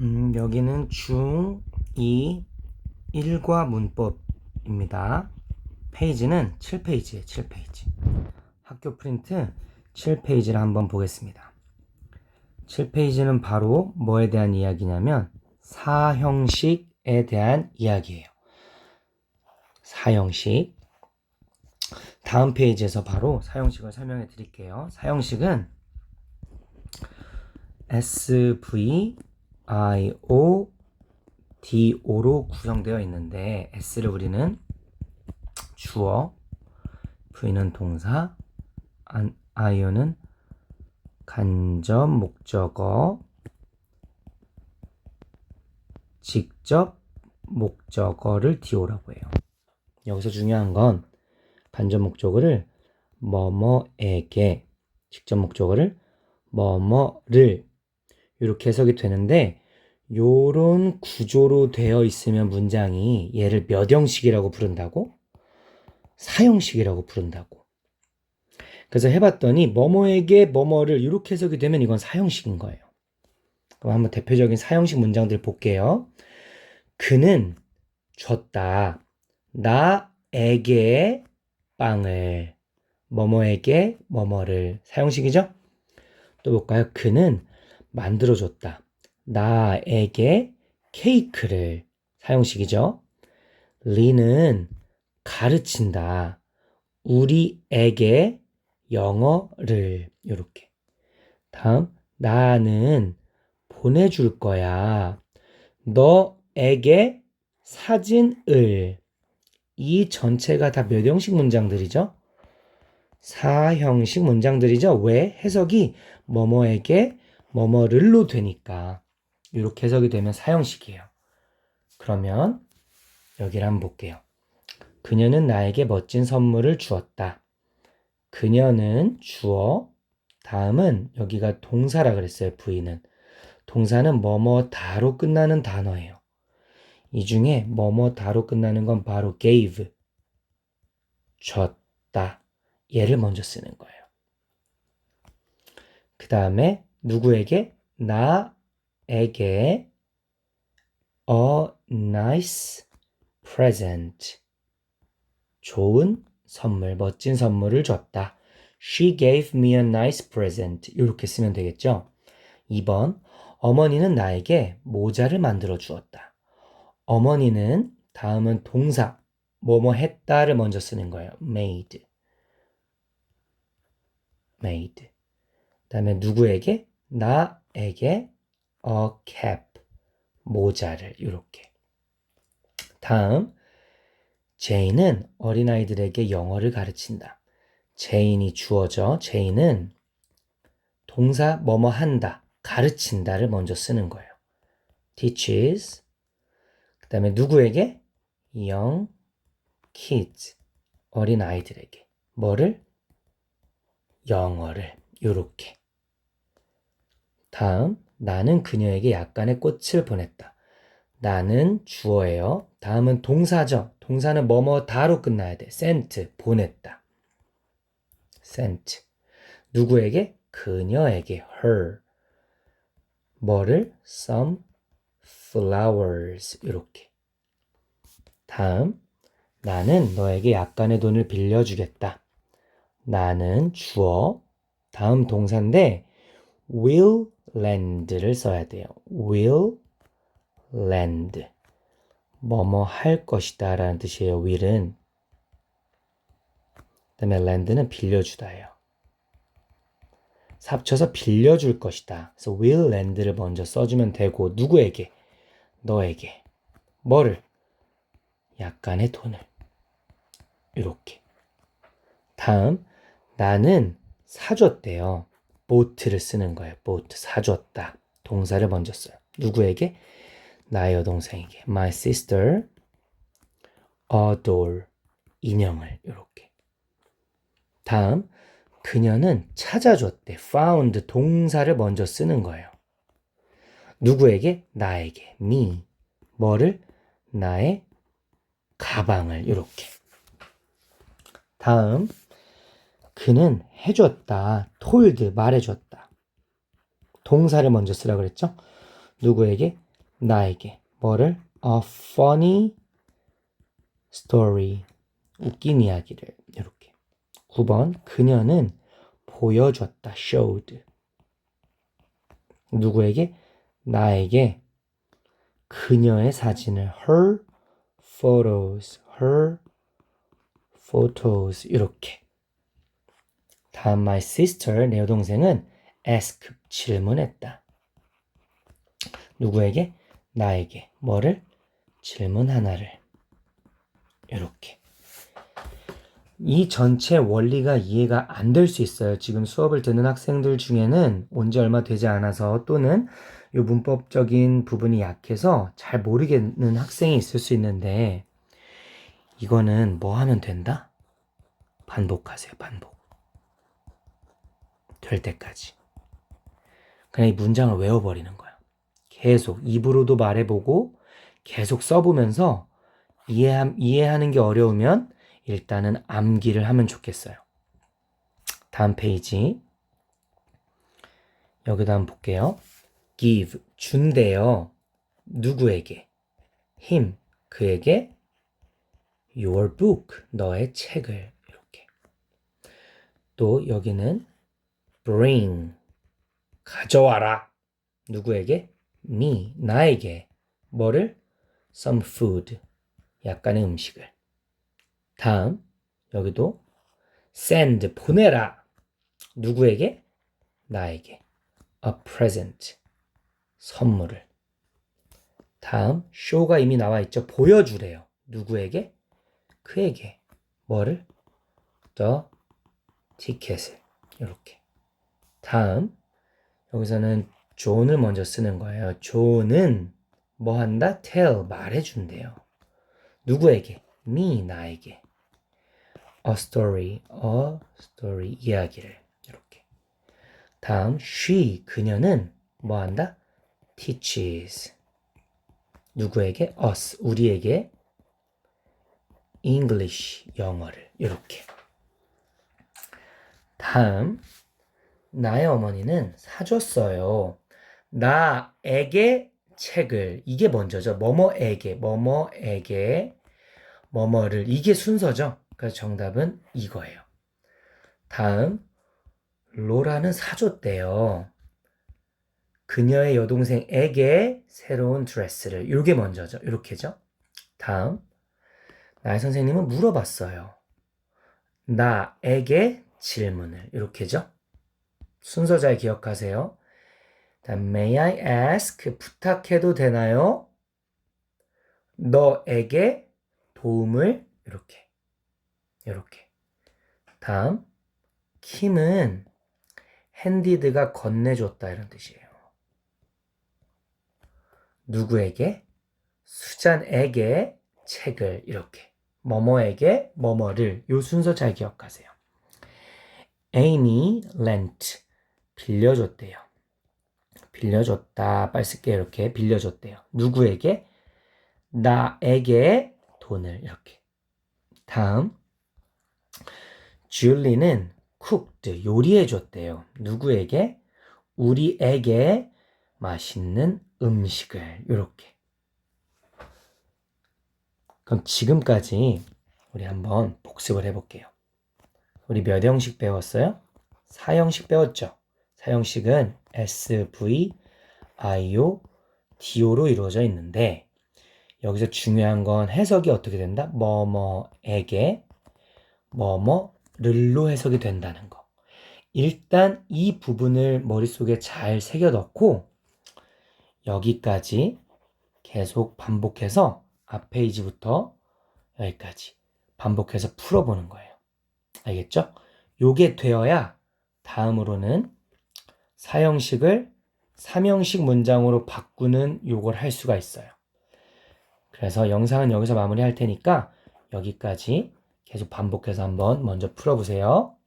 음, 여기는 중2 일과 문법입니다. 페이지는 7페이지에 7페이지. 학교 프린트 7페이지를 한번 보겠습니다. 7페이지는 바로 뭐에 대한 이야기냐면 사형식에 대한 이야기예요. 사형식. 다음 페이지에서 바로 사형식을 설명해 드릴게요. 사형식은 SV, I, O, D, O로 구성되어 있는데 S를 우리는 주어, V는 동사, I는 간접 목적어, 직접 목적어를 DO라고 해요. 여기서 중요한 건 간접 목적어를 뭐뭐에게, 직접 목적어를 뭐뭐를 이렇게 해석이 되는데 요런 구조로 되어 있으면 문장이 얘를 몇 형식이라고 부른다고? 사형식이라고 부른다고. 그래서 해봤더니 뭐뭐에게 뭐뭐를 이렇게 해석이 되면 이건 사형식인 거예요. 그럼 한번 대표적인 사형식 문장들 볼게요. 그는 줬다. 나에게 빵을 뭐뭐에게 뭐뭐를 사형식이죠? 또 볼까요? 그는 만들어줬다. 나에게 케이크를 사용식이죠. 리는 가르친다. 우리에게 영어를 이렇게. 다음 나는 보내줄 거야. 너에게 사진을 이 전체가 다 몇 형식 문장들이죠? 사형식 문장들이죠. 왜? 해석이 뭐뭐에게 뭐뭐를로 되니까 이렇게 해석이 되면 사형식이에요. 그러면 여기를 한번 볼게요. 그녀는 나에게 멋진 선물을 주었다. 그녀는 주어. 다음은 여기가 동사라 그랬어요. V는. 동사는 뭐뭐다로 끝나는 단어예요. 이 중에 뭐뭐다로 끝나는 건 바로 gave. 줬다. 얘를 먼저 쓰는 거예요. 그 다음에 누구에게? 나 에게 a nice present. 좋은 선물, 멋진 선물을 줬다. She gave me a nice present. 이렇게 쓰면 되겠죠? 2번. 어머니는 나에게 모자를 만들어 주었다. 어머니는 다음은 동사, 뭐뭐 했다를 먼저 쓰는 거예요. made. made. 다음에 누구에게? 나에게 a cap. 모자를 이렇게. 다음 제인은 어린아이들에게 영어를 가르친다. 제인이 주어져. 제인은 동사 뭐뭐 한다. 가르친다를 먼저 쓰는 거예요. teaches. 그 다음에 누구에게? young kids. 어린아이들에게. 뭐를? 영어를. 요렇게. 다음, 나는 그녀에게 약간의 꽃을 보냈다. 나는 주어예요. 다음은 동사죠. 동사는 뭐뭐 다로 끝나야 돼. sent, 보냈다. sent. 누구에게? 그녀에게, her. 뭐를? some flowers. 이렇게. 다음, 나는 너에게 약간의 돈을 빌려주겠다. 나는 주어, 다음 동사인데 will lend를 써야 돼요. will lend. 뭐뭐 할 것이다 라는 뜻이에요. will은. 그 다음에 lend는 빌려주다예요. 합쳐서 빌려줄 것이다. 그래서 will lend를 먼저 써주면 되고 누구에게? 너에게. 뭐를? 약간의 돈을. 이렇게. 다음 나는 사줬대요. 보트를 쓰는 거예요. 보트 사줬다. 동사를 먼저 써요. 누구에게? 나의 여동생에게. My sister adore 인형을 이렇게. 다음 그녀는 찾아줬대. found 동사를 먼저 쓰는 거예요. 누구에게? 나에게. me. 뭐를? 나의 가방을 이렇게. 다음 그는 해줬다. told 말해줬다. 동사를 먼저 쓰라 그랬죠? 누구에게? 나에게. 뭐를? A funny story. 웃긴 이야기를. 이렇게. 9번 그녀는 보여줬다 showed. 누구에게? 나에게. 그녀의 사진을 her photos her photos. 이렇게 다음 my sister 내 여동생은 ask 질문했다 누구에게 나에게 뭐를 질문 하나를 이렇게 이 전체 원리가 이해가 안 될 수 있어요. 지금 수업을 듣는 학생들 중에는 온 지 얼마 되지 않아서 또는 이 문법적인 부분이 약해서 잘 모르겠는 학생이 있을 수 있는데 이거는 뭐 하면 된다? 반복하세요. 반복. 될 때까지. 그냥 이 문장을 외워버리는 거야. 계속 입으로도 말해보고 계속 써보면서 이해, 이해하는 게 어려우면 일단은 암기를 하면 좋겠어요. 다음 페이지. 여기다 한번 볼게요. give, 준대요. 누구에게? him, 그에게 your book, 너의 책을 이렇게. 또 여기는 bring, 가져와라. 누구에게? me, 나에게. 뭐를? some food, 약간의 음식을. 다음 여기도 send 보내라. 누구에게? 나에게. a present 선물을. 다음 show가 이미 나와 있죠. 보여주래요. 누구에게? 그에게. 뭐를? the ticket을. 이렇게 다음 여기서는 존을 먼저 쓰는 거예요. 존은 뭐 한다? tell 말해준대요. 누구에게? me 나에게. A story, a story 이야기를. 이렇게. 다음 she 그녀는 뭐 한다? teaches. 누구에게? us 우리에게. English 영어를. 이렇게. 다음 나의 어머니는 사줬어요. 나에게 책을 이게 먼저죠. 뭐뭐에게 뭐뭐에게 뭐뭐를 이게 순서죠. 그래서 정답은 이거예요. 다음 로라는 사줬대요. 그녀의 여동생에게 새로운 드레스를 이게 먼저죠. 이렇게죠. 다음 나의 선생님은 물어봤어요. 나에게 질문을 이렇게죠. 순서 잘 기억하세요. 다음 may I ask 부탁해도 되나요? 너에게 도움을 이렇게 이렇게. 다음 킴은 핸디드가 건네줬다 이런 뜻이에요. 누구에게? 수잔에게 책을 이렇게. 뭐뭐에게 뭐뭐를 요 순서 잘 기억하세요. Amy lent 빌려줬대요. 빌려줬다. 빨리 쓸게요. 이렇게 빌려줬대요. 누구에게? 나에게 돈을 이렇게. 다음 줄리는 cooked 요리해 줬대요. 누구에게? 우리에게 맛있는 음식을 이렇게. 그럼 지금까지 우리 한번 복습을 해볼게요. 우리 몇 형식 배웠어요? 4형식 배웠죠? 4형식은 S, V, I, O, D, O로 이루어져 있는데 여기서 중요한 건 해석이 어떻게 된다? 뭐뭐에게 뭐뭐를로 해석이 된다는 거. 일단 이 부분을 머릿속에 잘 새겨 넣고 여기까지 계속 반복해서 앞 페이지부터 여기까지 반복해서 풀어보는 거예요. 알겠죠? 요게 되어야 다음으로는 사형식을 삼형식 문장으로 바꾸는 요걸 할 수가 있어요. 그래서 영상은 여기서 마무리할 테니까 여기까지 계속 반복해서 한번 먼저 풀어보세요.